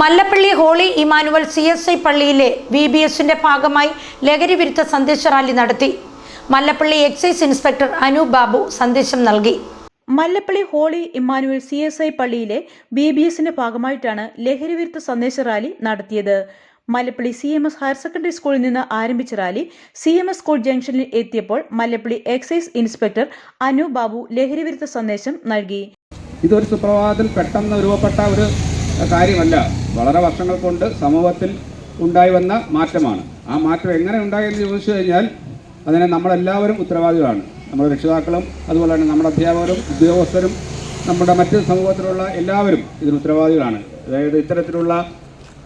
Mallappally holy Emmanuel C S I പള്ളിയിലെ V B എസിന്റെ ഭാഗമായി ലഹരി വിരുദ്ധ സന്ദേശ റാലി നടത്തി. മല്ലപ്പള്ളി എക്സൈസ് ഇൻസ്പെക്ടർ അനു ബാബു സന്ദേശം നൽകി. Mallappally holy Emmanuel C S I പള്ളിയിലെ ബി ബി എസിന്റെ ഭാഗമായിട്ടാണ് ലഹരി വിരുദ്ധ സന്ദേശ റാലി നടത്തിയത്. Mallappally C M S higher secondary സ്കൂളിൽ നിന്ന് ആരംഭിച്ച rally C M S school ജംഗ്ഷനിൽ എത്തിയപ്പോൾ മല്ലപ്പള്ളി എക്സൈസ് ഇൻസ്പെക്ടർ അനു ബാബു ലഹരി വിരുദ്ധ സന്ദേശം നൽകി. ഇതൊരു സുപ്രഭാതത്തിൽ പെട്ടെന്ന് രൂപപ്പെട്ട ഒരു കാര്യമല്ല. വളരെ വർഷങ്ങൾ കൊണ്ട് സമൂഹത്തിൽ ഉണ്ടായി വന്ന മാറ്റമാണ്. ആ മാറ്റം എങ്ങനെ ഉണ്ടായെന്ന് ചോദിച്ചു കഴിഞ്ഞാൽ അതിനെ നമ്മളെല്ലാവരും ഉത്തരവാദികളാണ്. നമ്മുടെ രക്ഷിതാക്കളും അതുപോലെ തന്നെ നമ്മുടെ അധ്യാപകരും ഉദ്യോഗസ്ഥരും നമ്മുടെ മറ്റ് സമൂഹത്തിലുള്ള എല്ലാവരും ഇതിന് ഉത്തരവാദികളാണ്. അതായത് ഇത്തരത്തിലുള്ള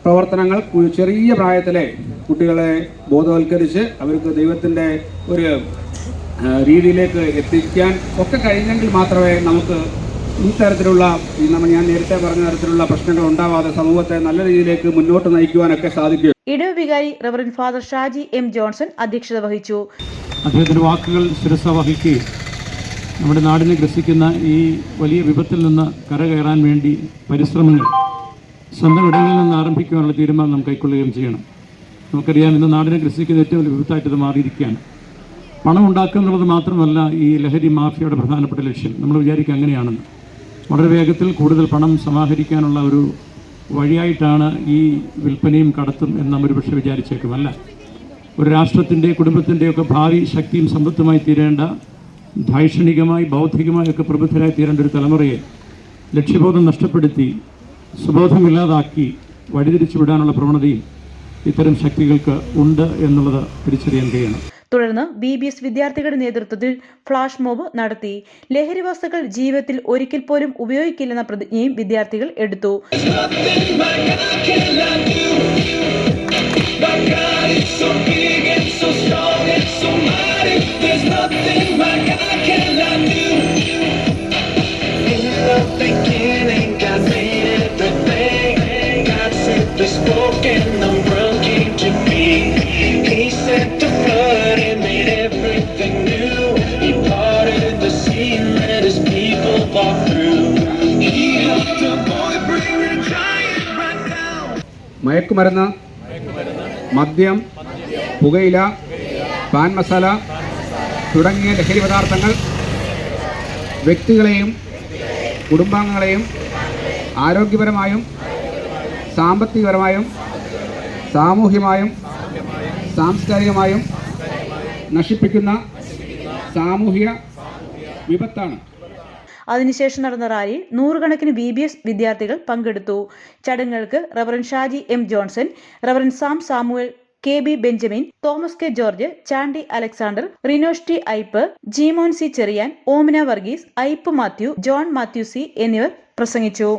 പ്രവർത്തനങ്ങൾ ചെറിയ പ്രായത്തിലെ കുട്ടികളെ ബോധവൽക്കരിച്ച് അവർക്ക് ദൈവത്തിന്റെ ഒരു രീതിയിലേക്ക് എത്തിക്കാൻ ഒക്കെ കഴിഞ്ഞെങ്കിൽ മാത്രമേ നമുക്ക് ഈ തരത്തിലുള്ള നമ്മൾ ഞാൻ നേരത്തെ പറഞ്ഞ തരത്തിലുള്ള പ്രശ്നങ്ങൾ ഉണ്ടാവാതെ സമൂഹത്തെ നല്ല രീതിയിലേക്ക് മുന്നോട്ട് നയിക്കുവാനൊക്കെ സാധിക്കും. ഇടവ് വികാരി reverend father Shaji M Johnson അധ്യക്ഷത വഹിച്ചു. അദ്ദേഹത്തിന്റെ വാക്കുകൾ ശിരസ വഹിക്കുകയും നമ്മുടെ നാടിനെ ഗ്രസിക്കുന്ന ഈ വലിയ വിപത്തിൽ നിന്ന് കരകയറാൻ വേണ്ടി പരിശ്രമങ്ങൾ സ്വന്തം ഇടങ്ങളിൽ നിന്ന് ആരംഭിക്കുവാനുള്ള തീരുമാനം നാം കൈക്കൊള്ളുകയും ചെയ്യണം. നമുക്കറിയാം ഇന്ന് നാടിനെ ഗ്രസിക്കുന്ന ഏറ്റവും വലിയ വിപത്തായിട്ട് ഇത് മാറിയിരിക്കുകയാണ്. പണം ഉണ്ടാക്കുക എന്നുള്ളത് മാത്രമല്ല ഈ ലഹരി മാഫിയയുടെ പ്രധാനപ്പെട്ട ലക്ഷ്യം. നമ്മൾ വിചാരിക്കുക അങ്ങനെയാണെന്ന്. വളരെ വേഗത്തിൽ കൂടുതൽ പണം സമാഹരിക്കാനുള്ള ഒരു വഴിയായിട്ടാണ് ഈ വിൽപ്പനയും കടത്തും എന്ന് നാം ഒരുപക്ഷെ വിചാരിച്ചേക്കുമല്ല. ഒരു രാഷ്ട്രത്തിന്റെ കുടുംബത്തിന്റെയൊക്കെ ഭാവി ശക്തിയും സമ്പത്തുമായി തീരേണ്ട ധൈഷണികമായി ബൗദ്ധികമായൊക്കെ പ്രബുദ്ധരായി തീരേണ്ട ഒരു തലമുറയെ ലക്ഷ്യബോധം നഷ്ടപ്പെടുത്തി സുബോധമില്ലാതാക്കി വഴിതിരിച്ചു വിടാനുള്ള പ്രവണതയും ഇത്തരം ശക്തികൾക്ക് ഉണ്ട് എന്നുള്ളത് തിരിച്ചറിയാൻ കഴിയണം. തുടർന്ന് ബി ബി എസ് വിദ്യാർത്ഥികളുടെ നേതൃത്വത്തിൽ ഫ്ലാഷ് മോബ് നടത്തി. ലഹരി വസ്തുക്കൾ ജീവിതത്തിൽ ഒരിക്കൽ പോലും ഉപയോഗിക്കില്ലെന്ന പ്രതിജ്ഞയും വിദ്യാർത്ഥികൾ എടുത്തു. മയക്കുമരുന്ന് മദ്യം പുകയില പാൻ മസാല തുടങ്ങിയ ലഹരി പദാർത്ഥങ്ങൾ വ്യക്തികളെയും കുടുംബാംഗങ്ങളെയും ആരോഗ്യപരമായും സാമ്പത്തികപരമായും സാമൂഹ്യമായും സാംസ്കാരികമായും നശിപ്പിക്കുന്ന സാമൂഹിക വിപത്താണ്. അതിനുശേഷം നടന്ന റാലിയിൽ നൂറുകണക്കിന് ബി ബി എസ് വിദ്യാർത്ഥികൾ പങ്കെടുത്തു. ചടങ്ങുകൾക്ക് reverend Shaji M Johnson reverend Sam Samuel K B Benjamin Thomas K George Chandy Alexander Rinosh T Ipe Jeemon C Cherian Omina Varghese Ipe Mathew John Mathew C എന്നിവർ പ്രസംഗിച്ചു.